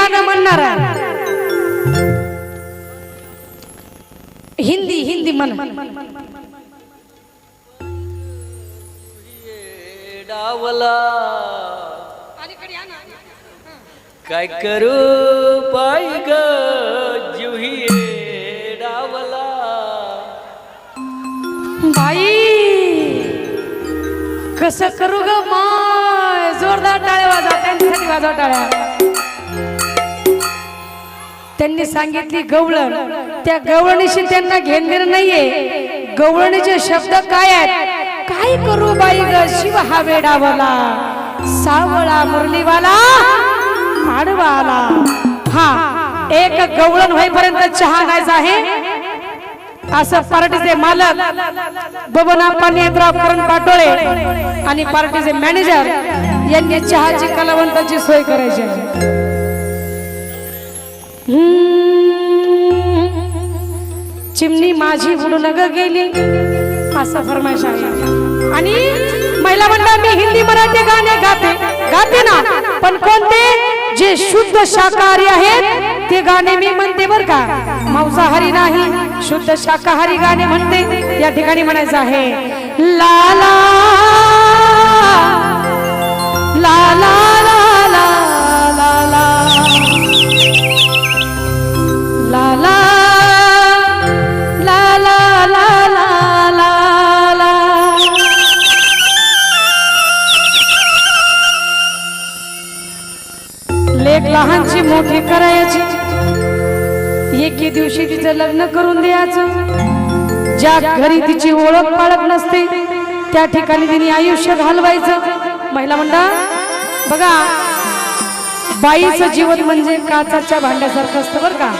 गाणं म्हणणार हिंदी हिंदी म्हण. डावला. काय करू बाई ग जुही डावला. बाई कसं करू ग माय? जोरदार टाळ्या वाजा त्यांच्यासाठी वाजवा टाळ्या. त्यांनी सांगितली गवळण. त्या गवळणीशी त्यांना घेणं नाहीये. गवळणीचे शब्द काय आहेत? काय करू बाई ग? शिव हा वेडावाला. सावळा मुरलीवाला माडवाला. हा एक गवळण होईपर्यंत चहा घ्यायचा आहे. असं पार्टीचे मालक बबना पाणीराव करण पाटोळे आणि पार्टीचे मॅनेजर यांनी चहाची कलावंताची सोय करायची आहे. चिमणी माझी उडून ग गेली असं फरमाईश आहे आणि महिला मंडळ मी हिंदी मराठी गाणे गाते गाते ना पण कोणते जे शुद्ध शाकाहारी आहेत ते गाणे मी म्हणते बर का मांसाहारी नाही शुद्ध शाकाहारी गाणे म्हणते या ठिकाणी म्हणायचं आहे लाला लाला लाला ला ला तिचं लग्न करून द्यायचं. ज्या घरी तिची ओळख पाळख नसते त्या ठिकाणी तिने आयुष्य घालवायचं. महिला मंडळ बघा बाईचं जीवन म्हणजे काचाच्या भांड्यासारखं असतं बरं का.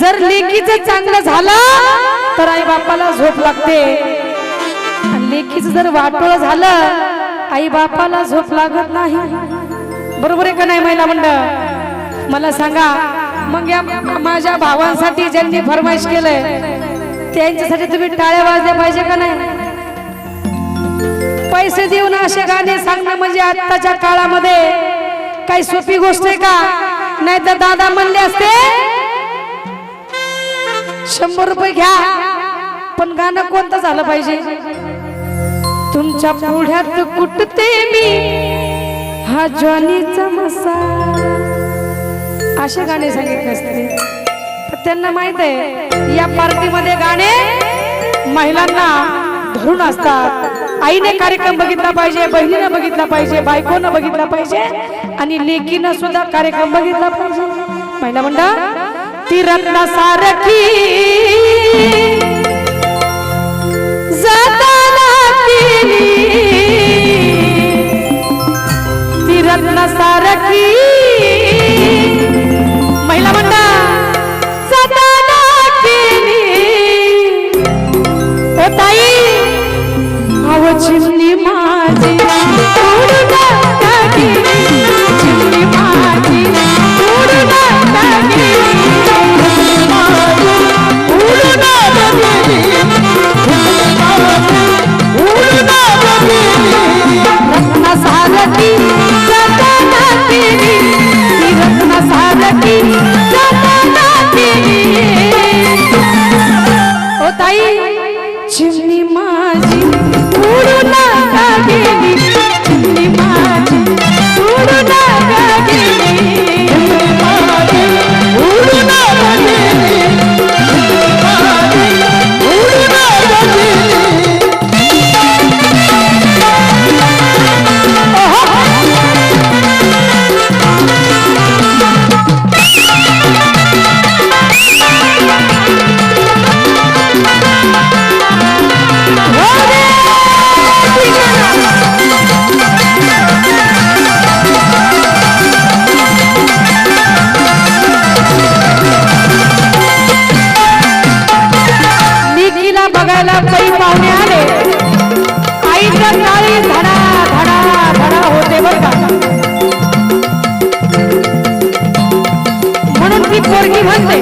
जर लेखीच चांगलं झालं तर आई बापाला झोप लागते. लेखीच जर वाटोळ झालं आई बापाला झोप लागत नाही. बरोबर आहे का नाही महिला मंडळ? मला सांगा मग या माझ्या भावांसाठी ज्यांनी फरमाईश केलंय त्यांच्यासाठी तुम्ही टाळ्या वाजल्या पाहिजे का नाही? पैसे देऊन असे गाणे सांगणं म्हणजे आत्ताच्या काळामध्ये काही सोपी गोष्ट आहे का? नाही तर दादा म्हणले असते शंभर रुपये घ्या पण गाणं कोणतं झालं पाहिजे? तुमच्या पुढ्यात कुटते मी हा ज्वानीचा मसाला. असे गाणे सांगितले असते. तर त्यांना माहीत आहे या पार्टीमध्ये गाणे महिलांना धरून असतात. आईने कार्यक्रम बघितला पाहिजे बहिणीनं बघितला पाहिजे बायकोनं बघितला पाहिजे आणि लेकीनं सुद्धा कार्यक्रम बघितला पाहिजे. महिला मंडळ ती रत्ना सारखी ती रत्न सारखी देवीला बघायला पाहुणे आले. आईच्या काळी धडा धडा धडा होते बर का. म्हणून ती पोरगी म्हणते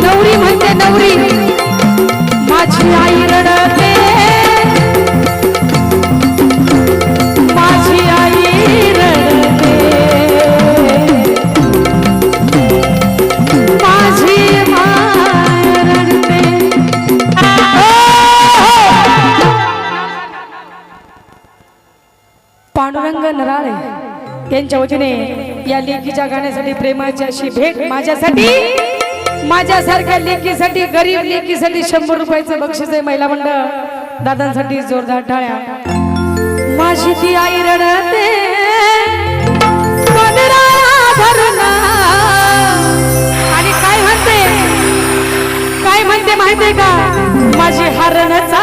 नवरी म्हणते नवरी माझी आई टीमच्या वतीने या लेखीच्या गाण्यासाठी प्रेमाची अशी भेट माझ्यासाठी माझ्यासारख्या लेखीसाठी गरीब लेखीसाठी शंभर रुपयाचं बक्षीस आहे महिला मंडळ. दादांसाठी जोरदार टाळ्या. माझी ती आई रडते आणि काय म्हणते? काय म्हणते माहितीये का? माझी हरणचा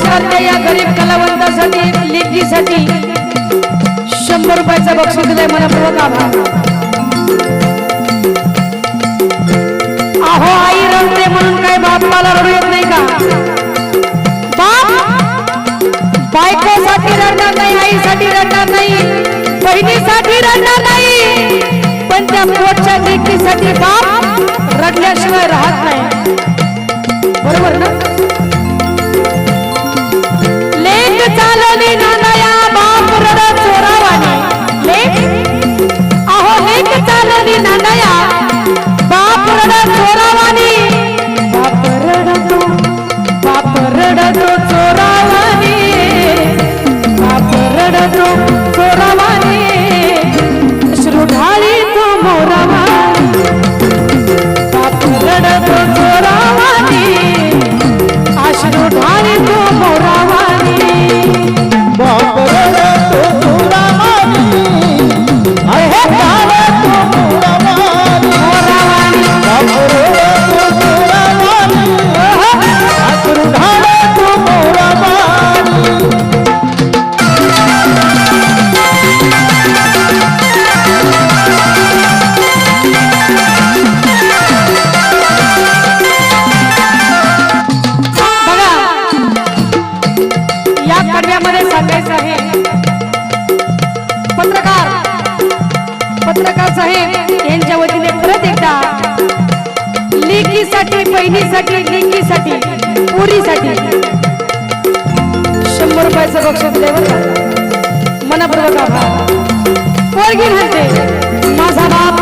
सारख्या या गरीब कलावंतासाठी लेखीसाठी शंभर रुपयाचा बक्षीस दिलाय मनपूर्वक आभार. अहो आई रडते म्हणून काय बापाला रडू येत नाही का? बाप बायकोसाठी रडणार नाही आईसाठी रडणार नाही बहिणीसाठी रडणार नाही पण त्या पोटच्या लेखीसाठी बाप रडल्याशिवाय राहत नाही. Thank you. देवाचं बक्षीस देवाचा मनपूर्वक आभार. माझा बाप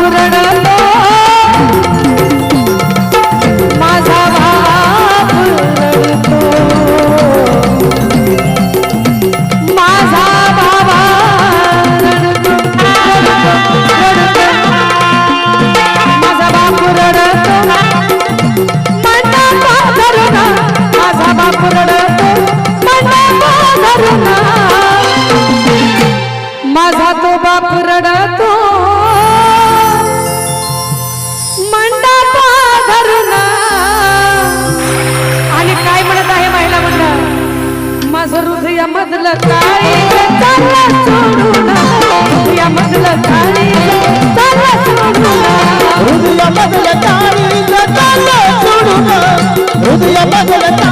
Bhagavata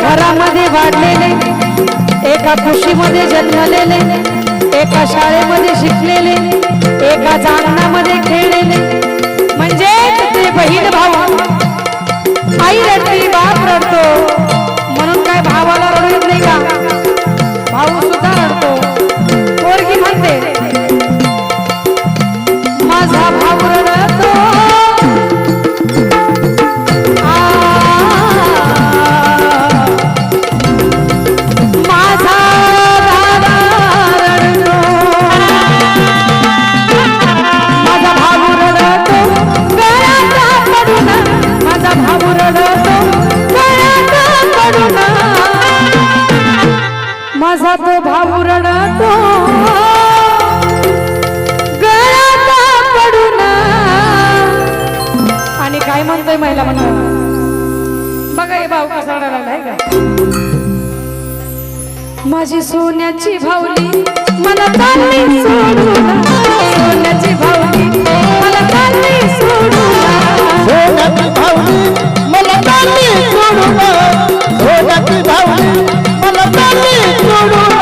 घरामध्ये वाढलेले एका खुशीमध्ये जन्मलेले एका शाळेमध्ये शिकलेले एका जागणामध्ये खेळलेले. म्हणजे ते बहीण भाऊ आई रडती बाप रडतो. म्हणून काय भावाला रडू येत नाही का? म्हणतोय महिला म्हणतो बघा हे भाऊ कसा लागलाय का? माझी सोन्याची भावली मला चालली सोडून सोन्याची भावली मला चालली सोडून सोन्याची भावली मला चालली सोडून सोन्याची भावली मला चालली सोडून